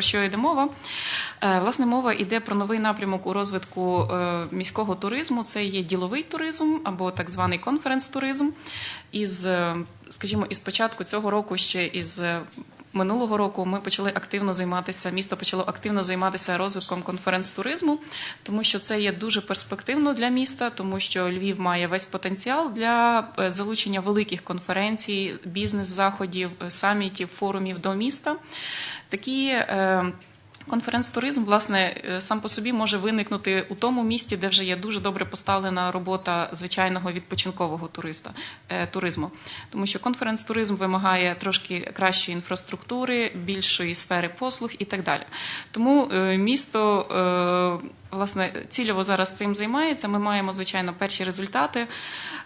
Про що йде мова? Е, Власне, мова йде про новий напрямок у розвитку е, міського туризму. Це є діловий туризм або так званий конференц-туризм. Із, е, скажімо, із початку цього року, ще із минулого року, ми почали активно займатися. Місто почало активно займатися розвитком конференц-туризму, тому що це є дуже перспективно для міста, тому що Львів має весь потенціал для е, залучення великих конференцій, бізнес-заходів, е, самітів, форумів до міста. Такі е, Конференц-туризм, власне, е, сам по собі може виникнути у тому місті, де вже є дуже добре поставлена робота звичайного відпочинкового туриста е, туризму. Тому що конференц-туризм вимагає трошки кращої інфраструктури, більшої сфери послуг і так далі. Тому е, місто власне цільово зараз цим займається. Ми маємо звичайно перші результати.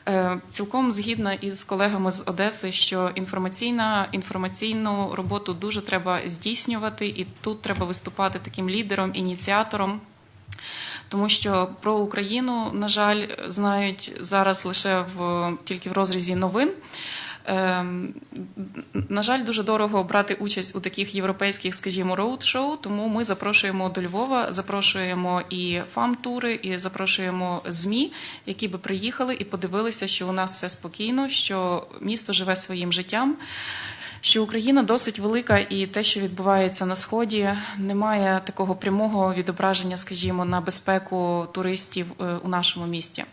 Е, Цілком згідна із колегами з Одеси, що інформаційна інформаційну роботу дуже треба здійснювати, і тут треба виступати таким лідером, ініціатором. Тому що про Україну, на жаль, знають зараз лише в тільки в розрізі новин. Ем, На жаль, дуже дорого брати участь у таких європейських, скажімо, роуд-шоу, тому ми запрошуємо до Львова, запрошуємо і фам-тури, і запрошуємо ЗМІ, які би приїхали і подивилися, що у нас все спокійно, що місто живе своїм життям. Що Україна досить велика, і те, що відбувається на сході, немає такого прямого відображення, скажімо, на безпеку туристів е, у нашому місті.